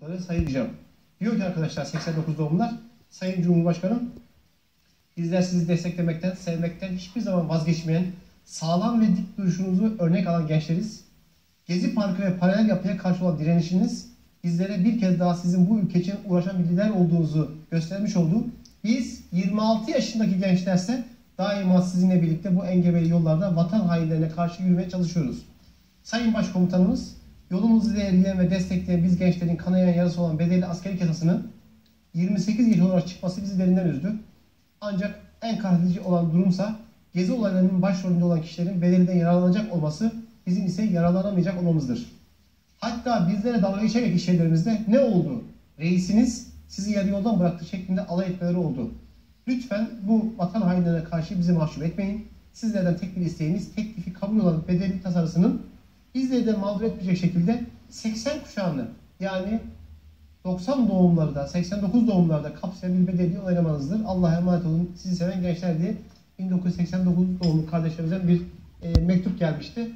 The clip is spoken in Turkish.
Sayın Hocam. Diyor ki arkadaşlar 89 doğumlular. Sayın Cumhurbaşkanım bizler sizi desteklemekten, sevmekten hiçbir zaman vazgeçmeyen, sağlam ve dik duruşunuzu örnek alan gençleriz. Gezi Parkı ve paralel yapıya karşı olan direnişiniz bizlere bir kez daha sizin bu ülke için uğraşan bir lider olduğunuzu göstermiş oldu. Biz 26 yaşındaki gençlerse daima sizinle birlikte bu engebeli yollarda vatan hainlerine karşı yürümeye çalışıyoruz. Sayın Başkomutanımız, yolumuzu ilerleyen ve destekleyen biz gençlerin kanayan yarısı olan bedelli askeri yasasının 28 yaş olarak çıkması bizi derinden üzdü. Ancak en kahredici olan durumsa gezi olaylarının başrolünde olan kişilerin bedeliden yararlanacak olması bizim ise yararlanamayacak olmamızdır. Hatta bizlere dalga geçerek iş yerlerimizde ne oldu? Reisiniz sizi yarı yoldan bıraktı şeklinde alay etmeleri oldu. Lütfen bu vatan hainlerine karşı bizi mahcup etmeyin. Sizlerden tek bir isteğimiz teklifi kabul olan bedelli tasarısının bizleri de mağdur etmeyecek şekilde 80 kuşağını yani 90 doğumları da 89 doğumları da kapsayan bir bedelli oylamanızdır. Allah'a emanet olun. Sizi seven gençler diye 1989 doğumlu kardeşlerimizden bir e, mektup gelmişti.